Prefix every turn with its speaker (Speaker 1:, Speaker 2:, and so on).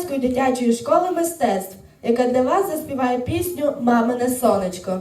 Speaker 1: Чернівецької дитячої школи мистецтв, яка для вас заспіває пісню Мамине сонечко.